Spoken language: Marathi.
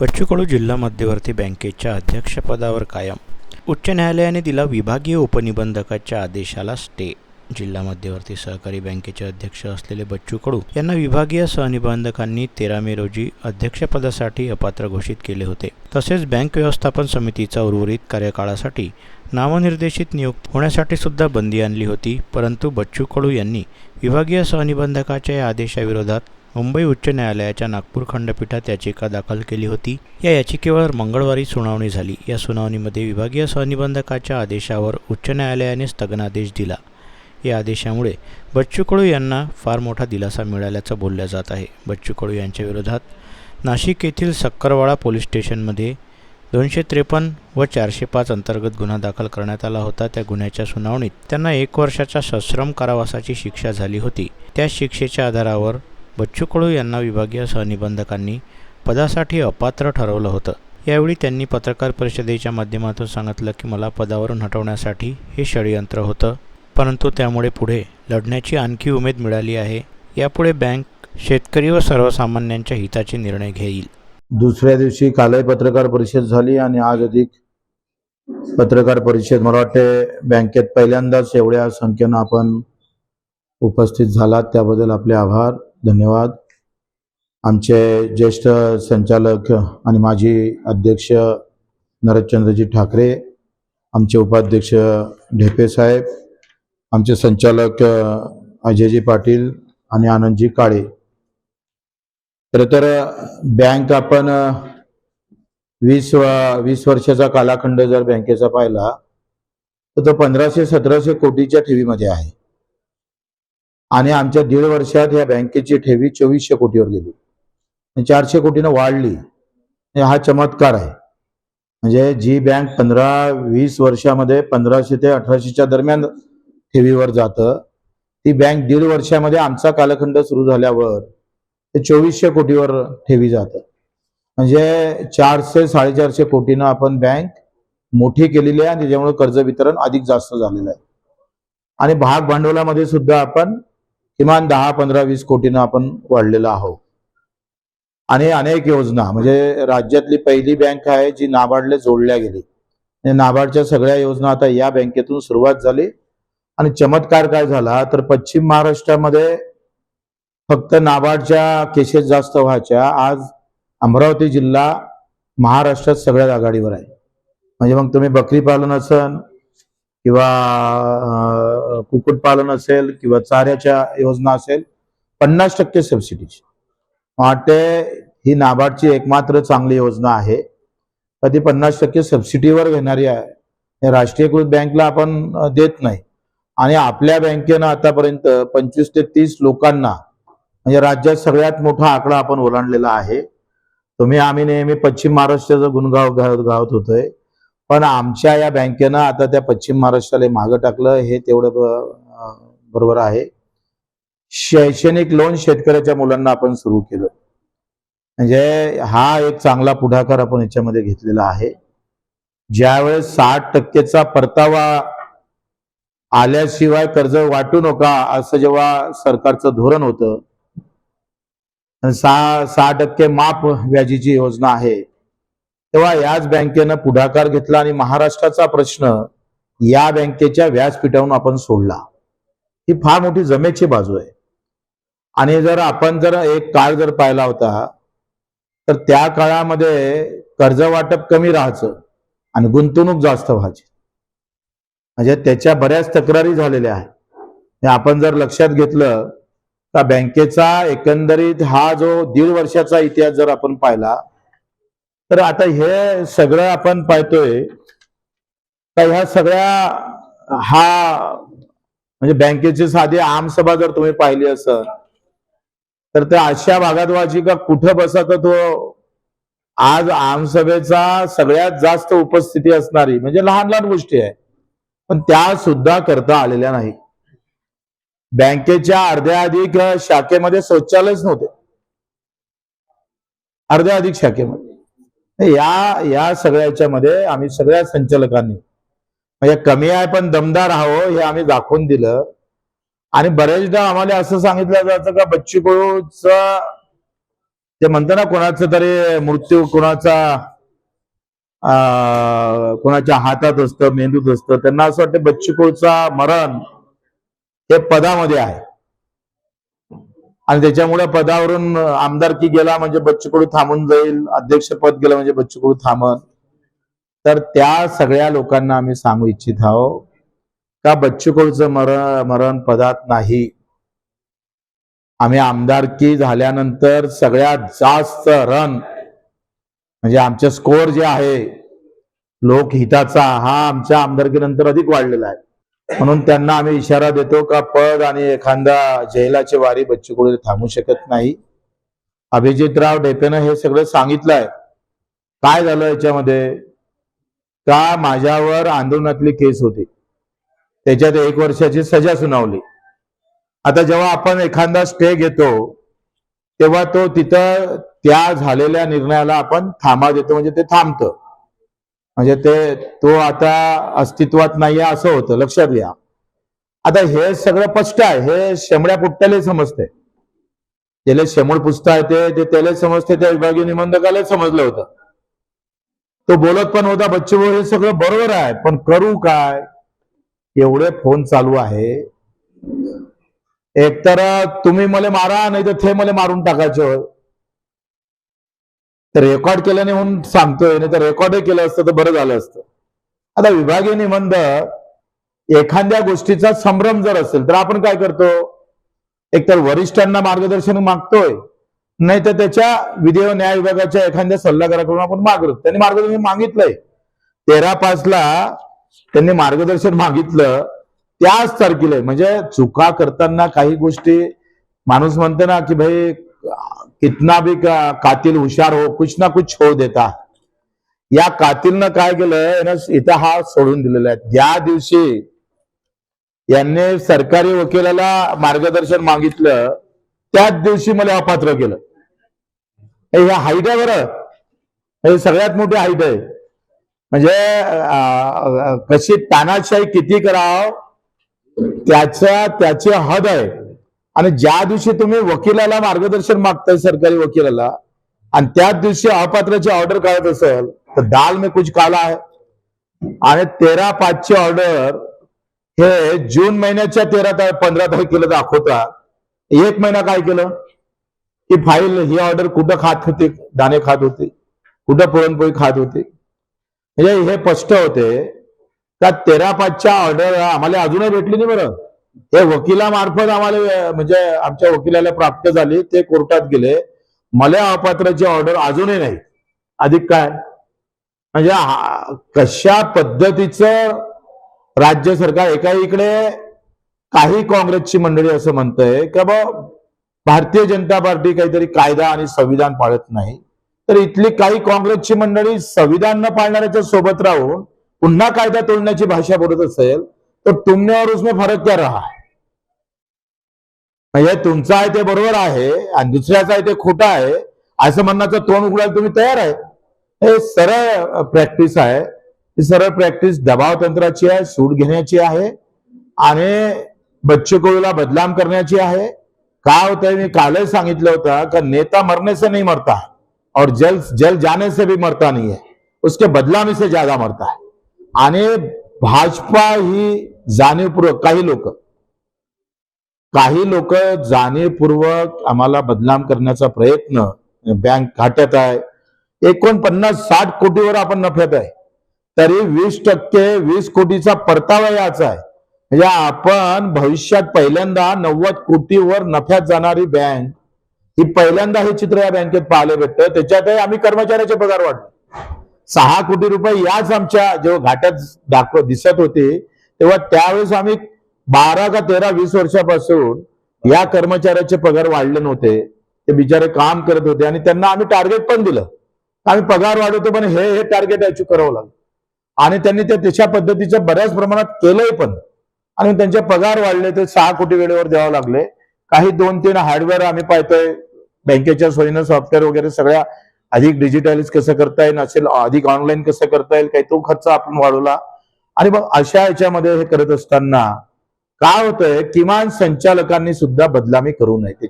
बच्चू कडू जिल्हा मध्यवर्ती बँकेच्या अध्यक्षपदावर कायम. उच्च न्यायालयाने दिला विभागीय उपनिबंधकाच्या आदेशाला स्टे. जिल्हा मध्यवर्ती सहकारी बँकेचे अध्यक्ष असलेले बच्चू कडू यांना विभागीय सहनिबंधकांनी तेरा मे रोजी अध्यक्षपदासाठी अपात्र घोषित केले होते. तसेच बँक व्यवस्थापन समितीचा उर्वरित कार्यकाळासाठी नामनिर्देशित नियुक्त होण्यासाठी सुद्धा बंदी आणली होती परंतु बच्चू कडू यांनी विभागीय सहनिबंधकाच्या या आदेशाविरोधात मुंबई उच्च न्यायालयाच्या नागपूर खंडपीठात याचिका दाखल केली होती. या याचिकेवर मंगळवारी सुनावणी झाली. या सुनावणीमध्ये विभागीय सहनिबंधकाच्या आदेशावर उच्च न्यायालयाने स्थगनादेश दिला. या आदेशामुळे बच्चू कडू यांना फार मोठा दिलासा मिळाल्याचं बोललं जात आहे. बच्चू कडू यांच्या विरोधात नाशिक येथील सक्करवाडा पोलीस स्टेशनमध्ये दोनशे त्रेपन्न व चारशे पाच अंतर्गत गुन्हा दाखल करण्यात आला होता. त्या गुन्ह्याच्या सुनावणीत त्यांना एक वर्षाच्या सश्रम कारावासाची शिक्षा झाली होती. त्या शिक्षेच्या आधारावर बच्चू कडू यांना विभागीय सहनिबंधकांनी पदासाठी अपात्र ठरवलं होतं. यावेळी त्यांनी पत्रकार परिषदेच्या माध्यमातून सांगितलं की मला पदावरून हटवण्यासाठी हे षडयंत्र होतं. परंतु त्यामुळे पुढे लढण्याची आणखी उमेद मिळाली आहे. यापुढे बँक शेतकरी व सर्वसामान्यांच्या हिताचे निर्णय घेईल. दुसऱ्या दिवशी कालही पत्रकार परिषद झाली आणि आज अधिक पत्रकार परिषद. मला वाटते बँकेत पहिल्यांदाच एवढ्या संख्येनं आपण उपस्थित झालात. त्याबद्दल आपले आभार. धन्यवाद. आमचे ज्येष्ठ संचालक आणि माजी अध्यक्ष नरदचंद्रजी ठाकरे आमचे उपाध्यक्ष ढेपे साहेब आमचे संचालक अजयजी पाटील आणि आनंदजी काळे. खरं तर बँक आपण वीस वीस वर्षाचा कालाखंड जर बँकेचा पाहिला तर तो पंधराशे सतराशे कोटीच्या ठेवीमध्ये आहे. आणि आमच्या दीड वर्षात या बँकेची ठेवी चोवीसशे कोटीवर गेली. चारशे कोटीनं वाढली. हा चमत्कार आहे. म्हणजे जी बँक पंधरा वीस वर्षामध्ये पंधराशे ते अठराशेच्या दरम्यान ठेवीवर जातं ती बँक दीड वर्षामध्ये आमचा कालखंड सुरू झाल्यावर ते चोवीसशे कोटीवर ठेवी जातं. म्हणजे चारशे साडेचारशे कोटीनं आपण बँक मोठी केलेली आहे आणि त्याच्यामुळे कर्ज वितरण अधिक जास्त झालेलं आहे. आणि भाग भांडवलामध्ये सुद्धा आपण किमान दहा पंधरा वीस कोटीनं आपण वाढलेलो आहोत. आणि अनेक योजना म्हणजे राज्यातली पहिली बँक आहे जी नाबार्डला जोडल्या गेली. आणि नाबार्डच्या सगळ्या योजना आता या बँकेतून सुरुवात झाली. आणि चमत्कार काय झाला तर पश्चिम महाराष्ट्रामध्ये फक्त नाबार्डच्या केसेस जास्त व्हायच्या आज अमरावती जिल्हा महाराष्ट्रात सगळ्यात आघाडीवर आहे. म्हणजे मग तुम्ही बकरी पालन असन किंवा कुक्कुटपालन असेल किंवा चाऱ्याच्या योजना असेल पन्नास टक्के सबसिडीची वाटते ही नाबार्डची एकमात्र चांगली योजना आहे. कधी ती पन्नास टक्के सबसिडीवर घेणारी आहे. राष्ट्रीयकृत बँकला आपण देत नाही. आणि आपल्या बँकेनं आतापर्यंत पंचवीस ते तीस लोकांना म्हणजे राज्यात सगळ्यात मोठा आकडा आपण ओलांडलेला आहे. तुम्ही आम्ही नेहमी पश्चिम महाराष्ट्राचं गुणगाव गावत होतोय. पण आमच्या या बँकेनं आता त्या पश्चिम महाराष्ट्राला मागं टाकलं हे तेवढं बरोबर आहे. शैक्षणिक लोन शेतकऱ्याच्या मुलांना आपण सुरू केलं. म्हणजे हा एक चांगला पुढाकार आपण याच्यामध्ये घेतलेला आहे. ज्यावेळेस साठ टक्केचा परतावा आल्याशिवाय कर्ज वाटू नका असं जेव्हा सरकारचं धोरण होतं सहा सहा टक्के माप व्याजीची योजना आहे तेव्हा याच बँकेनं पुढाकार घेतला आणि महाराष्ट्राचा प्रश्न या बँकेच्या व्यासपीठावरून आपण सोडला. ही फार मोठी जमेची बाजू आहे. आणि जर आपण जर एक काळ जर पाहिला होता तर त्या काळामध्ये कर्ज वाटप कमी राहायचं आणि गुंतवणूक जास्त व्हायची. म्हणजे त्याच्या बऱ्याच तक्रारी झालेल्या आहेत. आपण जर लक्षात घेतलं तर बँकेचा एकंदरीत हा जो दीड वर्षाचा इतिहास जर आपण पाहिला तर आता हे सगळं आपण पाहतोय का ह्या सगळ्या हा म्हणजे बँकेची साधी आमसभा जर तुम्ही पाहिली असं तर त्या अशा भागात व्हायची का कुठं बसत तो आज आमसभेचा सगळ्यात जास्त उपस्थिती असणारी म्हणजे लहान लहान गोष्टी आहे पण त्या सुद्धा करता आलेल्या नाही. बँकेच्या अर्ध्या अधिक शाखेमध्ये शौचालयच नव्हते. अर्ध्या अधिक शाखेमध्ये. या या सगळ्याच्यामध्ये आम्ही सगळ्या संचालकांनी म्हणजे कमी आहे पण दमदार आहो हे आम्ही दाखवून दिलं. आणि बरेचदा आम्हाला असं सांगितलं जातं का बच्ची कडूच ते म्हणतं ना कोणाचा तरी मृत्यू कोणाचा कोणाच्या हातात असतं मेंदूत असतं त्यांना असं वाटतं बच्ची कोळचा मरण हे पदामध्ये आहे. आणि त्याच्यामुळे पदावरून आमदारकी गेला म्हणजे बच्चू कडू थांबून जाईल अध्यक्षपद गेलं म्हणजे बच्चू कडू थांबत तर त्या सगळ्या लोकांना आम्ही सांगू इच्छित आहोत का बच्चू कडूचं मरण मरण पदात नाही. आम्ही आमदारकी झाल्यानंतर सगळ्यात जास्त रन म्हणजे आमचे स्कोअर जे आहे लोकहिताचा हा आमच्या आमदारकीनंतर अधिक वाढलेला आहे. म्हणून त्यांना आम्ही इशारा देतो का पद आणि एखादा जैलाची वारी बच्चू कडू थांबू शकत नाही. अभिजितराव ढेपेनं हे सगळं सांगितलंय. काय झालं याच्यामध्ये? का माझ्यावर आंदोलनातली केस होती? त्याच्यात एक वर्षाची सजा सुनावली. आता जेव्हा आपण एखादा स्टे घेतो तेव्हा तो तिथं त्या झालेल्या निर्णयाला आपण थांबा देतो म्हणजे ते थांबतं. म्हणजे ते तो आता अस्तित्वात नाहीये असं होतं लक्षात घ्या. आता हे सगळं स्पष्ट आहे हे शेमड्या पुट्ट्याला समजते त्याला शेमूळ पुसता येते ते त्याला समजते त्या विभागीय निबंधकाला समजलं होतं. तो बोलत पण होता बच्चू हे सगळं बरोबर आहे पण करू काय? एवढे फोन चालू आहे. एकतर तुम्ही मला मारा नाही तर थे मला मारून टाकायचे होय रेकॉर्ड केलं नाही म्हणून सांगतोय नाही तर रेकॉर्डही केलं असतं तर बरं झालं असतं. आता विभागीय निबंध एखाद्या गोष्टीचा संभ्रम जर असेल तर आपण काय करतो? एकतर वरिष्ठांना मार्गदर्शन मागतोय नाही तर त्याच्या विधी व न्याय विभागाच्या एखाद्या सल्लागाराकडून आपण मागतो. त्यांनी मार्गदर्शन मागितलंय. तेरा पाचला त्यांनी मार्गदर्शन मागितलं त्याच तारखेला म्हणजे चुका करताना काही गोष्टी माणूस म्हणते ना की भाई इतना भी का, कातील हुशार हो कुछ ना कुछ छोड़ देता। या कातीलनं काय केलं इथं हा सोडून दिलेला आहे. ज्या दिवशी यांनी सरकारी वकिलाला मार्गदर्शन मागितलं त्याच दिवशी मला अपात्र केलं. हे हाईट आहे बरं. हे सगळ्यात मोठी हाईट आहे. म्हणजे अं, कशी तानाशाही किती कराव त्याच्या त्याची हद आहे. आणि ज्या दिवशी तुम्ही वकिलाला मार्गदर्शन मागताय सरकारी वकिलाला आणि त्याच दिवशी अपात्राची ऑर्डर काढत असेल तर दाल में कुछ काला आहे आणि तेरा पाचची ऑर्डर हे जून महिन्याच्या तेरा तारीख पंधरा तारखेला दाखवतात. एक महिना काय केलं? की फाईल ही ऑर्डर कुठं खात होती? दाणे खात होते. कुठं पुरणपोळी खात होते? म्हणजे हे स्पष्ट होते. का तेरा पाचच्या ऑर्डर आम्हाला अजूनही भेटली नाही बरं. हे वकिलामार्फत आम्हाला म्हणजे आमच्या वकिलाला प्राप्त झाली ते कोर्टात गेले. मला अपात्राची ऑर्डर अजूनही नाही. अधिक काय? म्हणजे कशा पद्धतीचं राज्य सरकार एका इकडे काही काँग्रेसची मंडळी असं म्हणतंय का बा भारतीय जनता पार्टी काहीतरी कायदा आणि संविधान पाळत नाही. तर इथली काही काँग्रेसची मंडळी संविधान न पाळणाऱ्याच्या सोबत राहून पुन्हा कायदा तोडण्याची भाषा बोलत असेल तर तुमने और उसमें फरक क्या रहा? है म्हणजे तुमचं आहे ते बरोबर आहे आणि दुसऱ्याचं आहे ते खोटं आहे असं म्हणण्याचं तोंड उघडायला तुम्ही तयार आहे. हे सरळ प्रॅक्टिस आहे. ही सरळ प्रॅक्टिस दबाव तंत्राची आहे सूट घेण्याची आहे आणि बच्चू कडूला बदनाम करण्याची आहे. काय होतंय? मी कालच सांगितलं होतं का नेता मरने से नहीं मरता. और जल जल जाने से भी मरता नहीं है उसके बदलामी से ज्यादा मरता है. आणि भाजपा ही जाणीवपूर्वक काही लोक काही लोक जाणीवपूर्वक आम्हाला बदनाम करण्याचा प्रयत्न बँक खात्यात आहे. एकोणपन्नास साठ कोटीवर आपण नफ्यात आहे. तरी वीस टक्के वीस कोटीचा परतावा याचा आहे. म्हणजे आपण भविष्यात पहिल्यांदा नव्वद कोटीवर नफ्यात जाणारी बँक ही पहिल्यांदा हे चित्र या बँकेत पाहायला भेटतं. त्याच्यातही आम्ही कर्मचाऱ्याचे पगार वाढले सहा कोटी रुपये याच आमच्या जेव्हा घाट्यात दाखव दिसत होते तेव्हा त्यावेळेस आम्ही बारा का तेरा वीस वर्षापासून या कर्मचाऱ्याचे पगार वाढले नव्हते. ते बिचारे काम करत होते आणि त्यांना आम्ही टार्गेट पण दिलं. आम्ही पगार वाढवतो पण हे हे टार्गेट अचीव करावं लागलं. आणि त्यांनी ते तशा पद्धतीचं बऱ्याच प्रमाणात केलंय पण. आणि त्यांचे पगार वाढले ते सहा कोटी वेळेवर द्यावं लागले. काही दोन तीन हार्डवेअर आम्ही पाहतोय बँकेच्या सोयीनं सॉफ्टवेअर वगैरे सगळ्या अधिक डिजिटलाइज कसं करता येईल असेल अधिक ऑनलाईन कसं करता येईल काही तो खर्च आपण वाढवला. आणि मग अशा याच्यामध्ये हे करत असताना काय होतंय किमान संचालकांनी सुद्धा बदलामी करू नये.